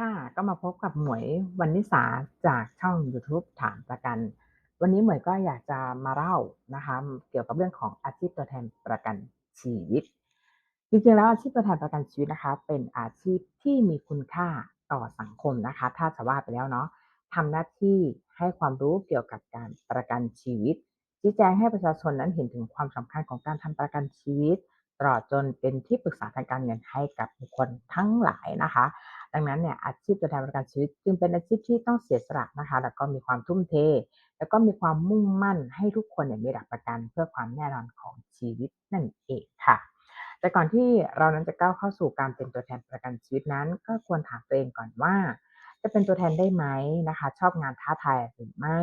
ค่ะก็มาพบกับหมวยวรรณิสาจากช่องยูทูบถามประกัน วันนี้หมวยก็อยากจะมาเล่านะคะเกี่ยวกับเรื่องของอาชีพตัวแทนประกันชีวิต จริงๆแล้วอาชีพตัวแทนประกันชีวิตนะคะ เป็นอาชีพที่มีคุณค่าต่อสังคมนะคะ ถ้าจะว่าไปแล้วเนาะทำหน้าที่ให้ความรู้เกี่ยวกับการประกันชีวิต ชี้แจงให้ประชาชนนั้นเห็นถึงความสำคัญของการทำประกันชีวิตตลอดจนเป็นที่ปรึกษาทางการเงินให้กับบุคคลทั้งหลายนะคะ ดังนั้นเนี่ยอาชีพตัวแทนประกันชีวิต จึงเป็นอาชีพที่ต้องเสียสละนะคะ แล้วก็มีความทุ่มเท แล้วก็มีความมุ่งมั่นให้ทุกคนเนี่ยมีหลักประกันเพื่อความแน่นอนของชีวิตนั่นเองค่ะ แต่ก่อนที่เรานั้นจะก้าวเข้าสู่การเป็นตัวแทนประกันชีวิตนั้น ก็ควรถามตัวเองก่อนว่า จะเป็นตัวแทนได้ไหมนะคะ ชอบงานท้าทายหรือไม่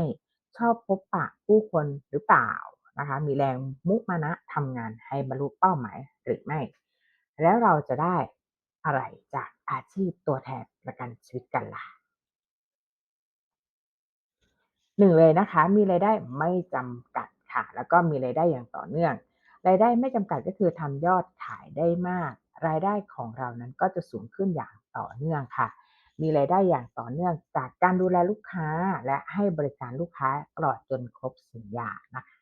ชอบพบปะผู้คนหรือเปล่านะคะ มีแรงมุมานะทำงานให้บรรลุเป้าหมายหรือไม่ แล้วเราจะได้อะไรจาก อาชีพตัวแทนประกันชีวิตกันล่ะหนึ่งเลยนะคะ มีรายได้ไม่จำกัดค่ะ แล้วก็มีรายได้อย่างต่อเนื่อง รายได้ไม่จำกัดก็คือทำยอดขายได้มาก รายได้ของเรานั้นก็จะสูงขึ้นอย่างต่อเนื่องค่ะ มีรายได้อย่างต่อเนื่องจากการดูแลลูกค้าและให้บริการลูกค้าตลอดจนครบสัญญานะคะ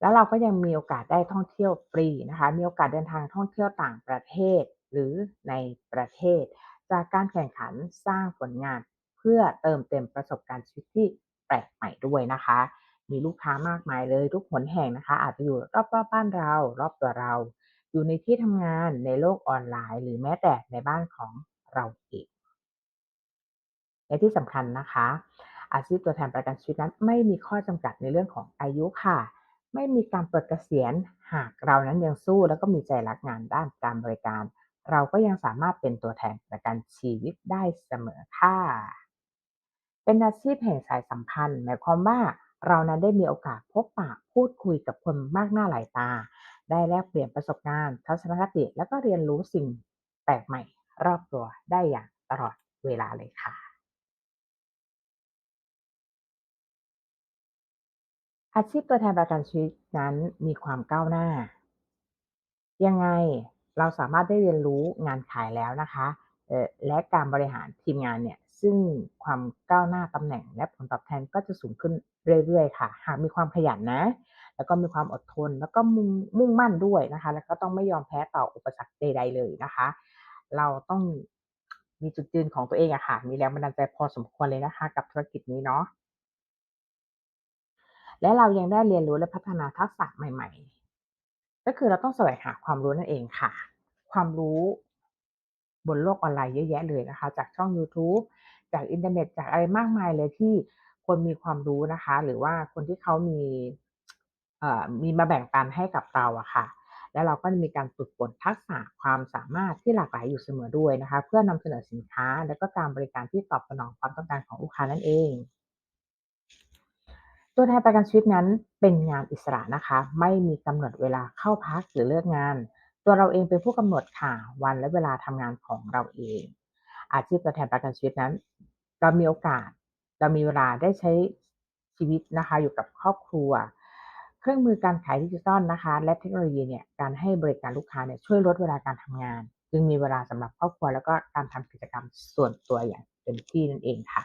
แล้วเราก็ยังมีโอกาสได้ท่องเที่ยวฟรีนะคะ มีโอกาสเดินทางท่องเที่ยวต่างประเทศ หรือในประเทศ จากการแข่งขันสร้างผลงาน เพื่อเติมเต็มประสบการณ์ชีวิตที่แปลกใหม่ด้วยนะคะ มีลูกค้ามากมายเลยทุกหนแห่งนะคะ อาจจะอยู่รอบๆบบ้านเรา รอบตัวเรา อยู่ในที่ทำงานในโลกออนไลน์ หรือแม้แต่ในบ้านของเราเองและที่สำคัญนะคะ อาชีพตัวแทนประกันชีวิตนั้น ไม่มีข้อจำกัดในเรื่องของอายุค่ะไม่มีการปลดเกษียณหากเรานั้นยังสู้ แล้วก็มีใจรักงานด้านการบริการ เราก็ยังสามารถเป็นตัวแทนประกันชีวิตได้เสมอค่ะ เป็นอาชีพแห่งสายสัมพันธ์ หมายความว่าเรานั้นได้มีโอกาสพบปะพูดคุยกับคนมากหน้าหลายตา ได้แลกเปลี่ยนประสบการณ์ทัศนคติ แล้วก็เรียนรู้สิ่งแปลกใหม่ รอบตัวได้อย่างตลอดเวลาเลยค่ะ อาชีพตัวแทนประกันชีวิตนั้นมีความก้าวหน้า ยังไง เราสามารถได้เรียนรู้งานขายแล้วนะคะและการบริหารทีมงานเนี่ยซึ่งความก้าวหน้าตำแหน่งและผลตอบแทนก็จะสูงขึ้นเรื่อยๆค่ะ หากมีความขยันนะ แล้วก็มีความอดทน แล้วก็มุ่งมุ่งมั่นด้วยนะคะ แล้วก็ต้องไม่ยอมแพ้ต่ออุปสรรคใด ๆ เลยนะคะ เราต้องมีจุดยืนของตัวเองอะค่ะ มีแรงบันดาลใจพอสมควรเลยนะคะ กับธุรกิจนี้เนาะและเรายังได้เรียนรู้และพัฒนาทักษะใหม่ๆ ก็คือเราต้องแสวงหาความรู้นั่นเองค่ะ ความรู้บนโลกออนไลน์เยอะแยะเลยนะคะ จากช่องยูทูบจากอินเทอร์เน็ตจากอะไรมากมายเลยที่คนมีความรู้นะคะ หรือว่าคนที่เขามีมีมาแบ่งปันให้กับเราอะค่ะ แล้วเราก็จะมีการฝึกฝนทักษะความสามารถที่หลากหลายอยู่เสมอด้วยนะคะ เพื่อนำเสนอสินค้า และก็การบริการที่ตอบสนองความต้องการของลูกค้านั่นเอง ตัวแทนประกันชีวิตนั้นเป็นงานอิสระนะคะ ไม่มีกำหนดเวลาเข้าพักหรือเลิกงาน ตัวเราเองเป็นผู้กำหนดค่ะวันและเวลาทำงานของเราเอง อาชีพตัวแทนประกันชีวิตนั้น เรามีโอกาส เรามีเวลาได้ใช้ชีวิตนะคะ อยู่กับครอบครัว เครื่องมือการขายดิจิตอลนะคะ และเทคโนโลยีเนี่ยการให้บริการลูกค้าเนี่ยช่วยลดเวลาการทำงาน จึงมีเวลาสำหรับครอบครัว แล้วก็การทำกิจกรรมส่วนตัวอย่างเต็มที่นั่นเองค่ะ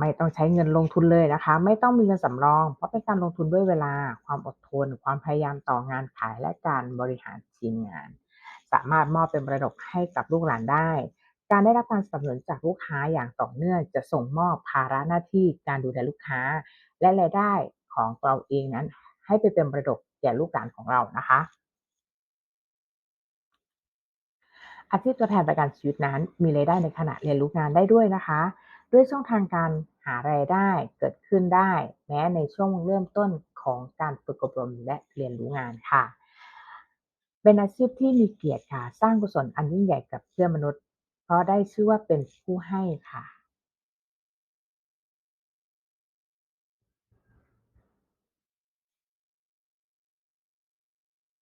ไม่ต้องใช้เงินลงทุนเลยนะคะ ไม่ต้องมีเงินสำรอง เพราะเป็นการลงทุนด้วยเวลา ความอดทน ความพยายามต่องานขายและการบริหารทีมงาน สามารถมอบเป็นมรดกให้กับลูกหลานได้ การได้รับการสนับสนุนจากลูกค้าอย่างต่อเนื่องจะส่งมอบภาระหน้าที่การดูแลลูกค้า และรายได้ของเราเองนั้น ให้ไปเป็นมรดกแก่ลูกหลานของเรานะคะอาชีพตัวแทนประกันชีวิตนั้น มีรายได้ในขณะเรียนรู้งานได้ด้วยนะคะ ด้วยช่องทางการ หารายได้เกิดขึ้นได้ แม้ในช่วงเริ่มต้นของการฝึกอบรมและเรียนรู้งานค่ะ เป็นอาชีพที่มีเกียรติค่ะ สร้างกุศลอันยิ่งใหญ่กับเพื่อนมนุษย์ เพราะได้ชื่อว่าเป็นผู้ให้ค่ะ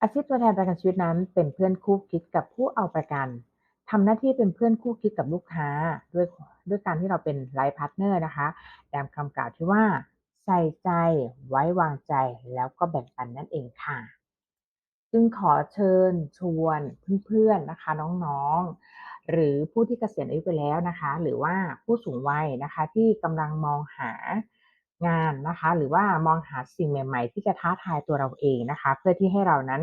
อาชีพตัวแทนประกันชีวิตนั้นเป็นเพื่อนคู่คิดกับผู้เอาประกัน ทำหน้าที่เป็นเพื่อนคู่คิดกับลูกค้าด้วยด้วยการที่เราเป็นไลฟ์พาร์ทเนอร์นะคะตามคำกล่าวที่ว่า ใส่ใจไว้วางใจแล้วก็แบ่งปันนั่นเองค่ะ จึงขอเชิญชวนเพื่อนๆนะคะน้องๆ หรือผู้ที่เกษียณอายุไปแล้วนะคะ หรือว่าผู้สูงวัยนะคะที่กำลังมองหางานนะคะ หรือว่ามองหาสิ่งใหม่ ๆ ที่จะท้าทายตัวเราเองนะคะ เพื่อที่ให้เรานั้น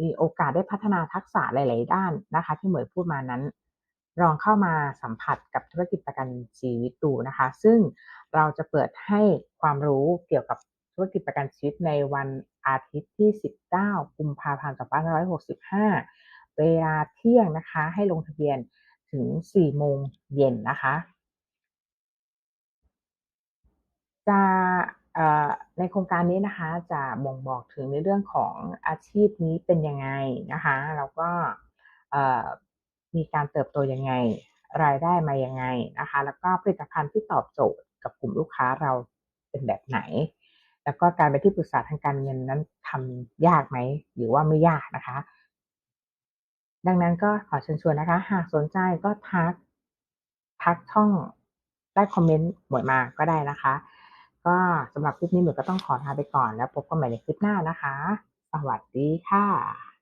มีโอกาสได้พัฒนาทักษะหลาย ๆ ด้านนะคะ ที่เหมยพูดมานั้น ลองเข้ามาสัมผัสกับธุรกิจประกันชีวิตดูนะคะ ซึ่งเราจะเปิดให้ความรู้เกี่ยวกับธุรกิจประกันชีวิตในวันอาทิตย์ที่ 19 กุมภาพันธ์ 2565 เวลาเที่ยงนะคะ ให้ลงทะเบียนถึง 4 โมงเย็นนะคะจะ ในโครงการนี้นะคะจะบ่งบอกถึงในเรื่องของอาชีพนี้เป็นยังไงนะคะแล้วก็มีการเติบโตยังไงรายได้มายังไงนะคะ แล้วก็ผลิตภัณฑ์ที่ตอบโจทย์กับกลุ่มลูกค้าเราเป็นแบบไหน แล้วก็การเป็นที่ปรึกษาทางการเงินนั้นทำยากไหมหรือว่าไม่ยากนะคะ ดังนั้นก็ขอเชิญชวนนะคะ หากสนใจก็ทักทักช่องใต้คอมเมนต์หมวยมาก็ได้นะคะ ก็สำหรับคลิปนี้หมวยก็ต้องขอลาไปก่อนแล้วพบกันใหม่ในคลิปหน้านะคะ สวัสดีค่ะ